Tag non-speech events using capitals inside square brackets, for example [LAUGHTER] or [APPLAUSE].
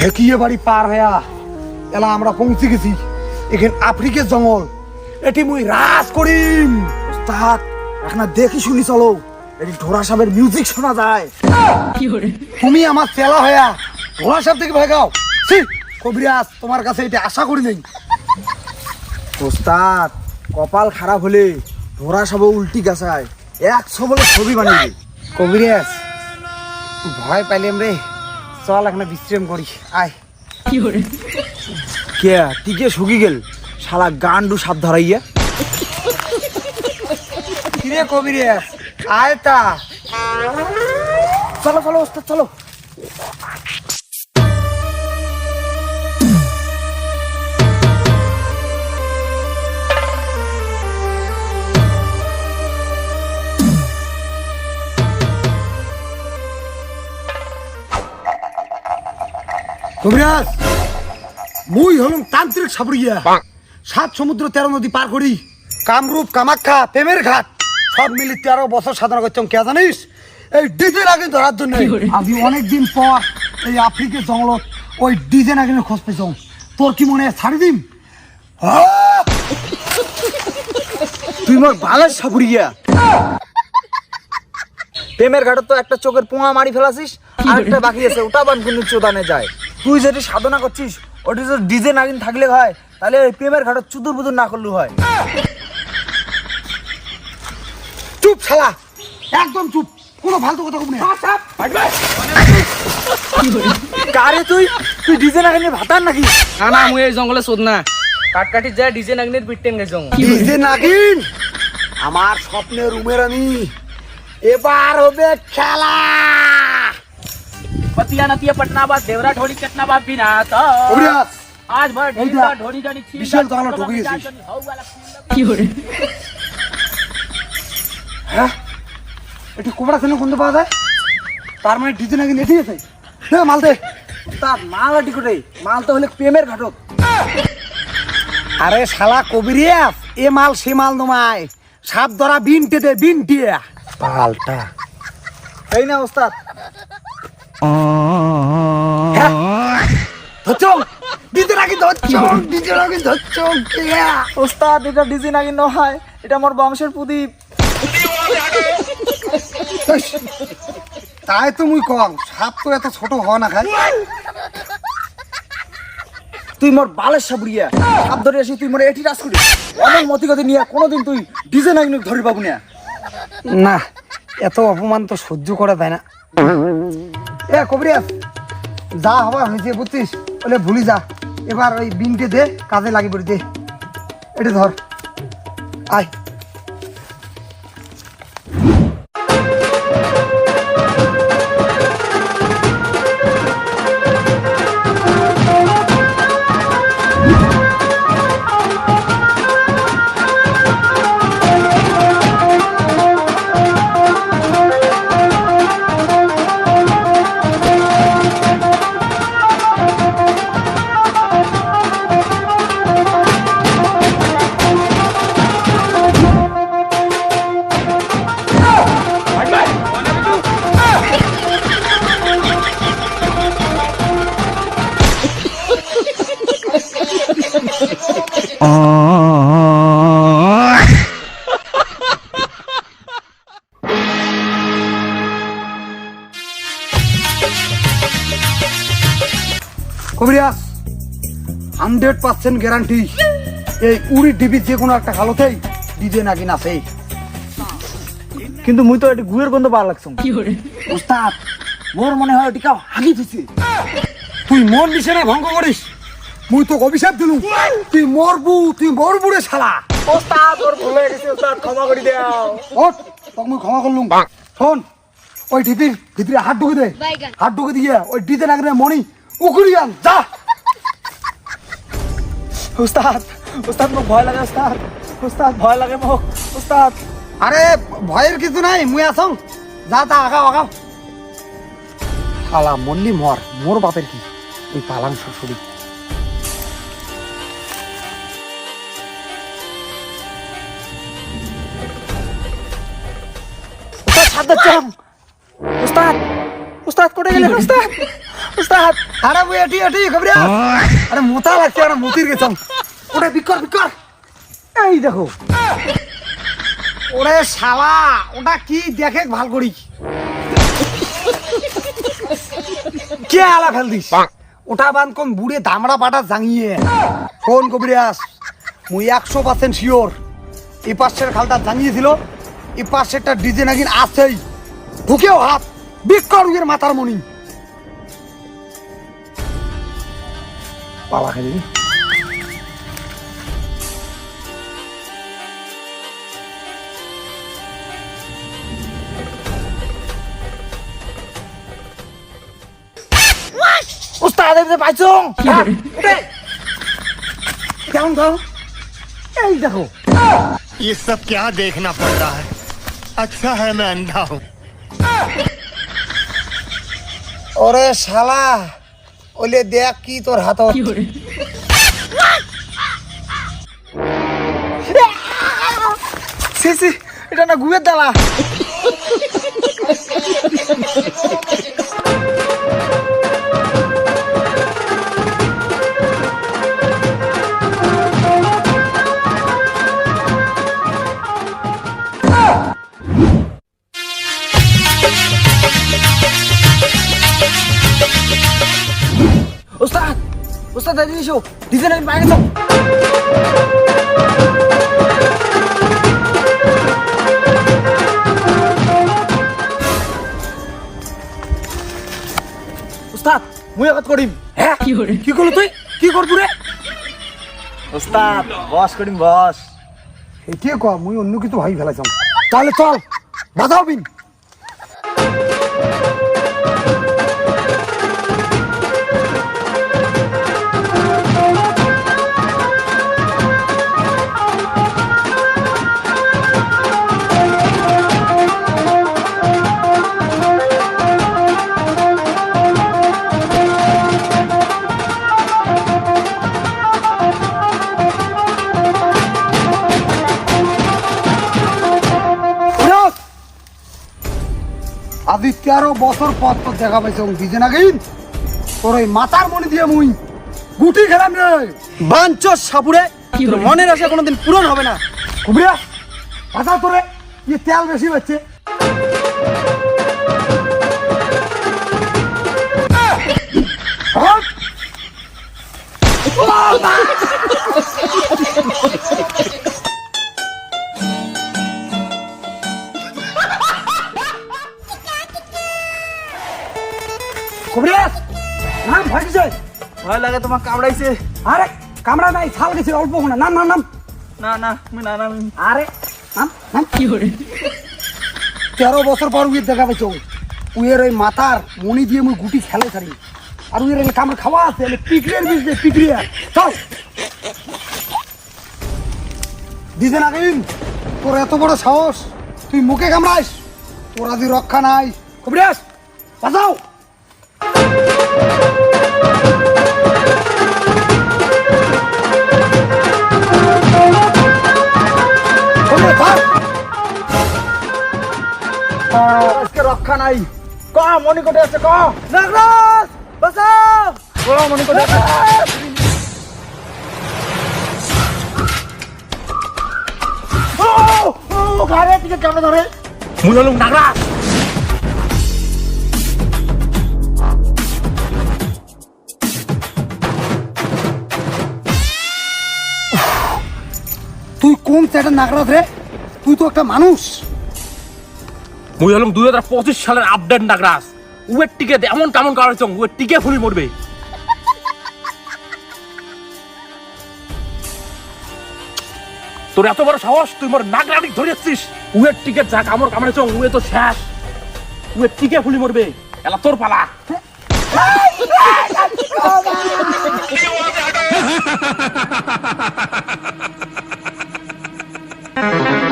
ঠেকিয়ে বাড়ি পার হয়া এলা আমরা পৌঁছে গেছি। এখানে আফ্রিকার জঙ্গল। এটি মুই রাজ করিম। ওস্তাদ এখন দেখি শুনি চলো। এটি ঢোরা সাহেবের মিউজিক শোনা যায়। তুমি আমার চেলা হয়া ঢোরা সাহেব থেকে ভাগাও ছি কবিরাজ তোমার কাছে এটা আশা করি নেই। ওস্তাদ কপাল খারাপ হলে ঢোরা সাহেব উল্টি গাছায়। একশো বলে ছবি বানিয়ে কবিরাজ ভয় পাইলাম রে। চল এখানে বিশ্রাম করি। আয়। কে টিকে শুকি গেল। শালা গান্ডু সাপ ধরাইয়া। কিরে কবি রে আয় তা। চলো চলো ওস্তাদ চলো। কবিরাজ মুই হলুম তান্ত্রিক সাবরিয়া সাত সমুদ্র তেরো নদী পার করি। কামরূপ কামাখ্যা প্রেমের ঘাট সব মিলি তেরো বছর সাধনা করতাম কে জানিস? এই ডিজে নাগিন ধরার জন্য। আমি অনেকদিন পর এই আফ্রিকার জঙ্গলত ওই ডিজে নাগিনের খোঁজ পেছম। তোর কি মনে হয় ছাড়ি দিম! তুই মোর বালাস সাপুরিয়া প্রেমের ঘাটত তো একটা চোখের পোঙা মারি ফেলাছিস আর একটা বাকি আছে ওটা বান কিন্তু চোদানে যায়। তুই যেটি সাধনা করছিস ওটি তো ডিজে নাগিন থাকলে হয় তাহলে ওই প্রেমের ঘাটত চুদুর বুদুর না করলেও হয়। চুপ শালা! একদম চুপ কোনো ফালতু কথা কব না। কারে তুই? তুই ডিজে নাগিনে ভাতার নাকি? না না মুই এই জঙ্গলে শোধ না। কাটকাটি যায় ডিজে নাগনের পিটতেন গেছ ডিজে নাগিন? আমার স্বপ্নের রুমের আমি এবার হবে খেলা पतिया नतिया पटना बा देवरा ढोली चटना बा बिना तो কবিরাজ आज भर এই ढीला দেখ, ढोली जानी छी বিশাল জঙ্গলে ঢুকে গেছিস। হ্যাঁ এটি কোবরা সেনে কোনতে পাওয়া যায় তার মানে ডিজে নাকি নেটি আছে হ্যাঁ মাল দে তার মাল আটি করে মাল তো হলে প্রেমের ঘাটত আরে শালা কবিরিয়াস এ মাল সে মাল নমায় সাপ ধরা বিনটে দে বিনটে পাল্টা। এই না ওস্তাদ। হ্যাঁ। ধরছ? নাকি ধরছ? ডিজে নাকি ধরছ? ওস্তাদ এটা ডিজে নাগিন নয়? এটা আমার বংশের প্রদীপ। তাই তো মুই কম। সাপ তো এত ছোট হওয়া না খাই তুই মোর বালের সাবুরিয়া সাপ ধরে আসি তুই মোর এটি রাস করি অনেক মতি গতি নিয়ে কোনোদিন তুই ডিজে নাগিন ধরি পাবো না। না, এত অপমান তো সহ্য করা যায় না। এ কবরিয়াস যা হবার হয়েছে বুঝছিস, বলে ভুলি যা। এবার ওই বিনকে দে, কাজে লাগি পড়ি দে। এটা ধর। আয়। কবিরাজ হান্ড্রেড পার্সেন্ট গ্যারান্টি। এই উড়ি ডিবি যে কোনো একটা খালোতেই ডিজে নাকি নাচে কিন্তু মুই তো এটি গুয়ের গন্ধ পাওয়া লাগছ। ওস্তাদ মোর মনে হয় ওটি কাউ হাগি দিছে তুই মন নিশানা ভঙ্গ করিস। মুই তো অভিশাপ দিলু তুই মরবু তুই মরবু রে শালা। ওস্তাদ ওর ভুল হয়ে গেছে ওস্তাদ ক্ষমা করে দাও। ওঠ তোকে মুই ক্ষমা করলুম। শোন ওই ডিপির ভিতরে হাত ঢুকে দে। বাইগান। হাত ঢুকে দিয়ে ওই নাকি মনি উকুড়ি আন যা। ওস্তাদ ওস্তাদ মোক ভয় লাগে ওস্তাদ ওস্তাদ ভয় লাগে মোক ওস্তাদ আরে, ভয়ের কিছু নাই, মুই আসং যা তা আগাও আগাও। শালা, মল্লি মর মোর বাপের কি? ওই পালাং ওস্তাদ উস্তাদ কোটে গেলে উস্তাদ? উস্তাদ আরে বই এটি এটি খবরিয়া আরে মোতা লাগছে আরে মতির গেছম। ওরে বিকর বিকর এই দেখো। ওরে শালা ওটা কি দেখে ভালো করি কে আলা ফেল দিস? ওটা বান কোন বুড়ে দামড়া পাটা জাঙিয়ে। ফোন কবিরাস মুই একশো পার্সেন্ট শিওর। এই পাশের খালটা জানিয়েছিল এই পাশেরটা ডিজে নাকি আছেই। ঢুকেও হাত। বিকর উইয়ের মাথার মনি kepala kayak gini. क्या ये सब क्या देखना पड़ रहा है अच्छा है मैं अंधा हूँ अरे ওলে দেখ কি তোর হাত সি সি এটা না গুয়ের দালা। এসো ডিজাইন আমি পাই গেছো। উস্তাদ মুই আগত করিম হ্যাঁ কি করল তুই? কি করবি রে উস্তাদ বস করিম বস এটিয়ে ক মুই অন্য কিছু ভাই ফেলাইছাম তাহলে চল বাধাও বিন। বছর পর তোর দেখা পাইছে ডিজে নাগিন? তোর ওই মাথার মনি দিয়ে মুই গুটি খেলাম রে। বাঞ্চ সাপুরে তোর মনের আশা কোনোদিন পূরণ হবে না। কুবরিয়া বাধা তোরে ইয়ে তেল বেশি হচ্ছে কুবরিয়াস লাগে তোমার কামড়াইছে। আরে কামড়া নাই ছাল গেছে অল্প না নাম নাম নাম। না না আমি না না আরে নাম নাম। কি করে তেরো বছর পর উইয়ের দেখা পাইছ। উইয়ের ওই মাথার মনি দিয়ে মুই গুটি খেলে ছাড়ি আর উইয়ের এই কামড় খাওয়া আছে এলে পিকড়িয়ার বিজনে পিকড়িয়া চল। দিতে না কিন তোর এত বড় সাহস তুই মুখে কামড়াইস? তোর আদি রক্ষা নাই। কবিরাস বাঁচাও। আজকে রক্ষা নাই। ক মণিকোটে আছে ক। নাগরাজ বাঁচাও। ক মণিকোটে আছে। কেমন ধরে? তুই কোন সেটা নাগরাজ রে? তুই তো একটা মানুষ। মুই হলাম দুই হাজার পঁচিশ সালের আপডেট নাগরাস উয়ের টিকে এমন কেমন কারণ চং উয়ের টিকে ফুলি মরবে। তোর এত বড় সাহস, তুই মোর নাগরানি ধরেছিস উয়ের টিকে যা কামড় কামড়ে চং উয়ে তো শেষ। উয়ের টিকে ফুলি মরবে। এলা তোর পালা। [LAUGHS]